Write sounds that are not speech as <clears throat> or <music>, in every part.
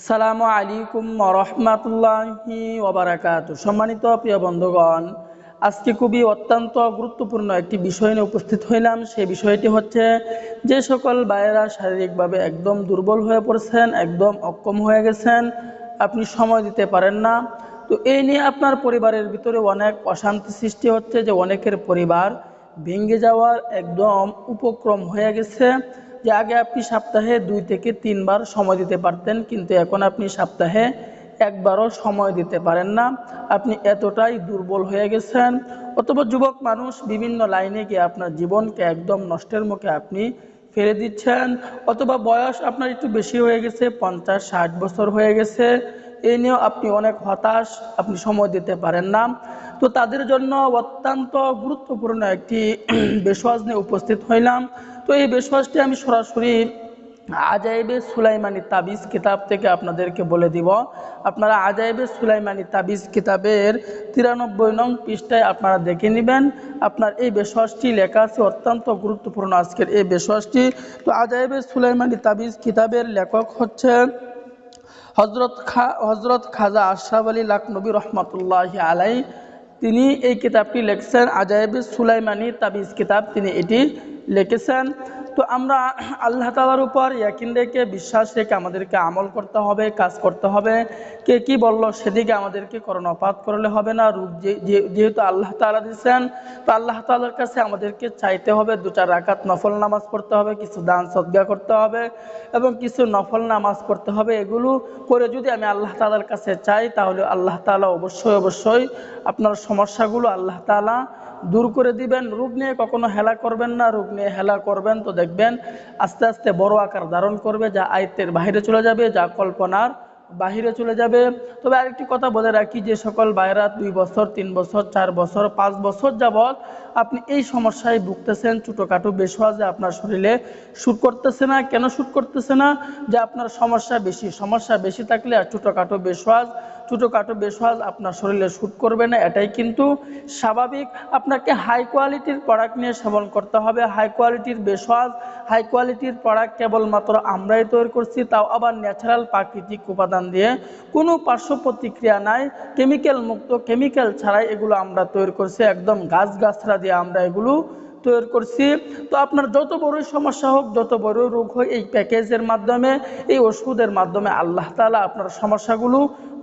আসসালামু আলাইকুম রহমাতুল্লাহি ওবারাকাত সম্মানিত প্রিয় বন্ধুগণ, আজকে খুবই অত্যন্ত গুরুত্বপূর্ণ একটি বিষয় নিয়ে উপস্থিত হইলাম। সেই বিষয়টি হচ্ছে, যে সকল ভাইয়েরা শারীরিকভাবে একদম দুর্বল হয়ে পড়েছেন, একদম অক্ষম হয়ে গেছেন, আপনি সময় দিতে পারেন না। তো এই নিয়ে আপনার পরিবারের ভিতরে অনেক অশান্তি সৃষ্টি হচ্ছে যে অনেকের পরিবার ভেঙে যাওয়ার একদম উপক্রম হয়ে গেছে। যে আগে আপনি সপ্তাহে দুই থেকে তিনবার সময় দিতে পারতেন, কিন্তু এখন আপনি সপ্তাহে একবারও সময় দিতে পারেন না। আপনি এতটাই দুর্বল হয়ে গেছেন। অথবা যুবক মানুষ বিভিন্ন লাইনে গিয়ে আপনার জীবনকে একদম নষ্টের মুখে আপনি ফেলে দিচ্ছেন। অথবা বয়স আপনার একটু বেশি হয়ে গেছে, পঞ্চাশ, ষাট বছর হয়ে গেছে। এই নিয়েও আপনি অনেক হতাশ, আপনি সময় দিতে পারেন না। তো তাদের জন্য অত্যন্ত গুরুত্বপূর্ণ একটি <clears throat> বেশওয়াজ নিয়ে উপস্থিত হইলাম। তো এই বেশওয়াজটি আমি সরাসরি আজাইবে সুলাইমানি তাবিজ কিতাব থেকে আপনাদেরকে বলে দিব। আপনারা আজাইবে সুলাইমানি তাবিজ কিতাবের তিরানব্বই নং পৃষ্ঠায় আপনারা দেখে নেবেন। আপনার এই বেশওয়াজটি লেখা আছে অত্যন্ত গুরুত্বপূর্ণ আজকের এই বেশওয়াজটি তো আজাইবে সুলাইমানি তাবিজ কিতাবের লেখক হচ্ছে হজরত খা হজরত খাজা আশরাফ আলী লাকনবী রহমতুল্লাহ আলাই তিনি এই কিতাবটি লিখছেন আজাইবে সুলাইমানি তাবিজ কিতাব। তিনি এটি লিখেছেন, তো আমরা আল্লাহ তালার উপর ইয়াকিন রেখে বিশ্বাস রেখে আমাদেরকে আমল করতে হবে, কাজ করতে হবে। কে কি বলল সেদিকে আমাদেরকে করণপাত করলে হবে না রূপ যেহেতু আল্লাহ তালা দিচ্ছেন তো আল্লাহ তালার কাছে আমাদেরকে চাইতে হবে দু চার রাকাত নফল নামাজ পড়তে হবে, কিছু দান সদ্গা করতে হবে এবং কিছু নফল নামাজ পড়তে হবে। এগুলো করে যদি আমি আল্লাহ তালার কাছে চাই, তাহলে আল্লাহ তালা অবশ্যই অবশ্যই আপনার সমস্যাগুলো আল্লাহ তালা দূর করে দিবেন রোগ নিয়ে কখনো হেলা করবেন না রোগ নিয়ে হেলা করবেন তো দেখবেন আস্তে আস্তে বড় আকার ধারণ করবে, যা আয়ত্তের বাহিরে চলে যাবে, যা কল্পনার বাহিরে চলে যাবে। তবে আরেকটি কথা বলে রাখি, যে সকল বাইরা দুই বছর, তিন বছর, চার বছর, পাঁচ বছর যাবৎ আপনি এই সমস্যায় ভুগতেছেন, ছোটোখাটো বেশওয়াজে আপনার শরীরে শ্যুট করতেছে না। কেন শ্যুট করতেছে না? যে আপনার সমস্যা বেশি সমস্যা বেশি থাকলে আর ছোটোখাটো বেশওয়াজ ছোটোখাটো বেশওয়াজ আপনার শরীরে শ্যুট করবে না, এটাই কিন্তু স্বাভাবিক। আপনাকে হাই কোয়ালিটির প্রোডাক্ট নিয়ে সেবন করতে হবে। হাই কোয়ালিটির বেশওয়াজ হাই কোয়ালিটির প্রোডাক্ট কেবলমাত্র আমরাই তৈরি করছি, তাও আবার ন্যাচারাল প্রাকৃতিক উপাদান দিয়ে। কোনো পার্শ্ব প্রতিক্রিয়া নাই কেমিক্যাল মুক্ত কেমিক্যাল ছাড়াই এগুলো আমরা তৈরি করছি। একদম গাছ গাছরা দিয়ে আমরা এগুলো তৈরি করছি। তো আপনার যত বড়ই সমস্যা হোক, যত বড় রোগ হোক, এই প্যাকেজের মাধ্যমে, এই ওষুধের মাধ্যমে আল্লাহ তালা আপনার সমস্যাগুলো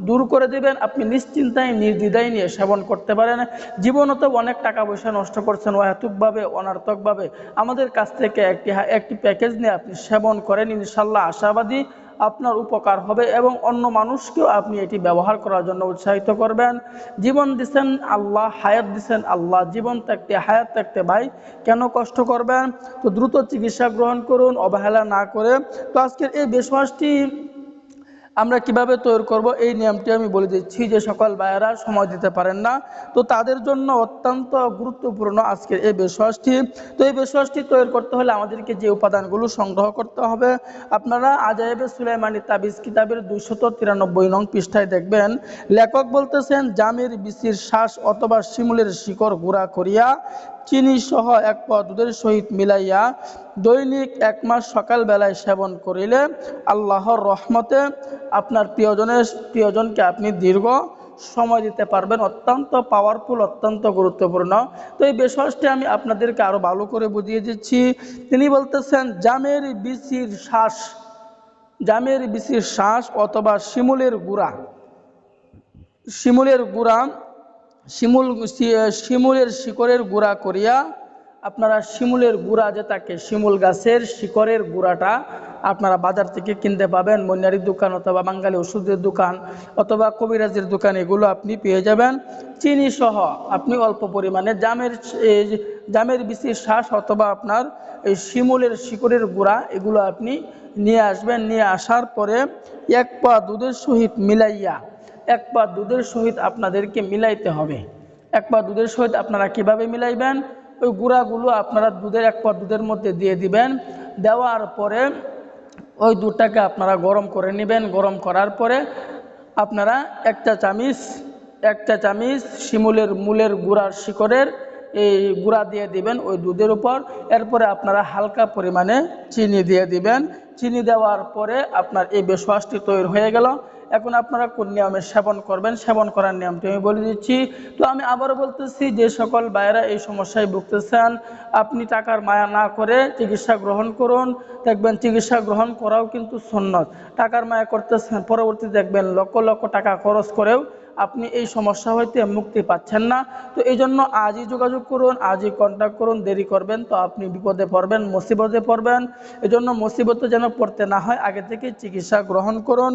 দূর করে দেবেন। আপনি নিশ্চিন্তায়, নির্দ্বিধায় নিয়ে সেবন করতে পারেন। জীবনও তো অনেক টাকা পয়সা নষ্ট করছেন, অহেতুকভাবে, অনার্থকভাবে। আমাদের কাছ থেকে একটি একটি প্যাকেজ নিয়ে আপনি সেবন করেন ইনশাল্লাহ আশাবাদী। আপনার উপকার হবে এবং অন্য মানুষকেও আপনি এটি ব্যবহার করার জন্য উৎসাহিত করবেন। জীবন দিচ্ছেন আল্লাহ, হায়াত দিচ্ছেন আল্লাহ। জীবন থাকতে হায়াত থাকতে ভাই কেন কষ্ট করবেন? তো দ্রুত চিকিৎসা গ্রহণ করুন, অবহেলা না করে। তো আজকের এই বিশ্বাসটি আমরা কীভাবে তৈরি করব? এই নিয়মটি আমি বলে দিচ্ছি যে সকল ভাইয়েরা সময় দিতে পারেন না। তো তাদের জন্য অত্যন্ত গুরুত্বপূর্ণ আজকের এই বিশ্বাসটি তো এই বিশ্বাসটি তৈরি করতে হলে আমাদেরকে যে উপাদানগুলো সংগ্রহ করতে হবে, আপনারা আজাইবে সুলাইমানি তাবিজ কিতাবের দুইশত তিরানব্বই নং পৃষ্ঠায় দেখবেন। লেখক বলতেছেন, জামের, বিসির শ্বাস অথবা শিমুলের শিকড় গুঁড়া করিয়া চিনি সহ এক পা দুধের সহিত মিলাইয়া দৈনিক এক মাস সকালবেলায় সেবন করিলে আল্লাহর রহমতে আপনার প্রিয়জনের, প্রিয়জনকে আপনি দীর্ঘ সময় দিতে পারবেন। অত্যন্ত পাওয়ারফুল অত্যন্ত গুরুত্বপূর্ণ। তো এই বিশ্বাসটি আমি আপনাদেরকে আরও ভালো করে বুঝিয়ে দিচ্ছি। তিনি বলতেছেন, জামের বিচির শ্বাস, জামের বিচির শ্বাস অথবা শিমুলের গুড়া। শিমুলের গুড়া শিমুল শিমুলের শিকড়ের গুঁড়া করিয়া আপনারা শিমুলের গুঁড়া যে থাকে শিমুল গাছের শিকড়ের গুঁড়াটা আপনারা বাজার থেকে কিনতে পাবেন। মনিয়ারির দোকান অথবা বাঙালি ওষুধের দোকান অথবা কবিরাজের দোকান, এগুলো আপনি পেয়ে যাবেন। চিনি সহ আপনি অল্প পরিমাণে জামের জামের বিচির শ্বাস অথবা আপনার এই শিমুলের শিকড়ের গুঁড়া, এগুলো আপনি নিয়ে আসবেন। নিয়ে আসার পরে এক পা দুধের সহিত মিলাইয়া, এক পা দুধের সহিত আপনাদেরকে মিলাইতে হবে। এক পা দুধের সহিত আপনারা কীভাবে মিলাইবেন? ওই গুঁড়াগুলো আপনারা দুধের এক পা দুধের মধ্যে দিয়ে দিবেন। দেওয়ার পরে ওই দুধটাকে আপনারা গরম করে নেবেন। গরম করার পরে আপনারা একটা চামিচ একটা চামিচ শিমুলের মূলের গুঁড়ার শিকড়ের এই গুঁড়া দিয়ে দিবেন ওই দুধের উপর। এরপরে আপনারা হালকা পরিমাণে চিনি দিয়ে দিবেন। চিনি দেওয়ার পরে আপনার এই বেশওয়াশটি তৈরি হয়ে গেল। এখন আপনারা কোন নিয়মে সেবন করবেন, সেবন করার নিয়মটি আমি বলে দিচ্ছি। তো আমি আবারও বলতেছি, যে সকল ভাইয়েরা এই সমস্যায় ভুগতেছেন, আপনি টাকার মায়া না করে চিকিৎসা গ্রহণ করুন। দেখবেন চিকিৎসা গ্রহণ করাও কিন্তু সন্ন্যত টাকার মায়া করতেছেন, পরবর্তী দেখবেন লক্ষ লক্ষ টাকা খরচ করেও আপনি এই সমস্যা হইতে মুক্তি পাচ্ছেন না। তো এই জন্য আজই যোগাযোগ করুন, আজই কন্ট্যাক্ট করুন, দেরি করবেন তো আপনি বিপদে পড়বেন, মুসিবতে পড়বেন। এই জন্য মুসিবতে যেন পড়তে না হয়, আগে থেকে চিকিৎসা গ্রহণ করুন।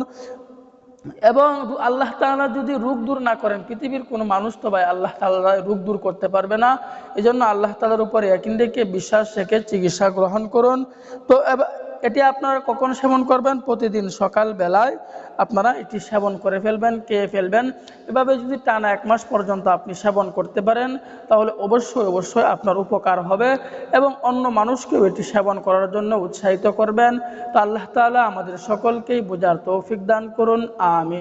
এবং আল্লাহ তালা যদি রোগ দূর না করেন, পৃথিবীর কোনো মানুষ তো ভাই আল্লাহ তালা রোগ দূর করতে পারবে না। এই জন্য আল্লাহ তালার উপরে একদিকে বিশ্বাস রেখে চিকিৎসা গ্রহণ করুন। তো এটি আপনারা কখন সেবন করবেন? প্রতিদিন সকাল বেলায় আপনারা এটি সেবন করে ফেলবেন, খেয়ে ফেলবেন। এভাবে যদি টানা এক মাস পর্যন্ত আপনি সেবন করতে পারেন, তাহলে অবশ্যই অবশ্যই আপনার উপকার হবে এবং অন্য মানুষকেও এটি সেবন করার জন্য উৎসাহিত করবেন। তা আল্লাহ তালা আমাদের সকলকেই বোঝার তৌফিক দান করুন। আমিন।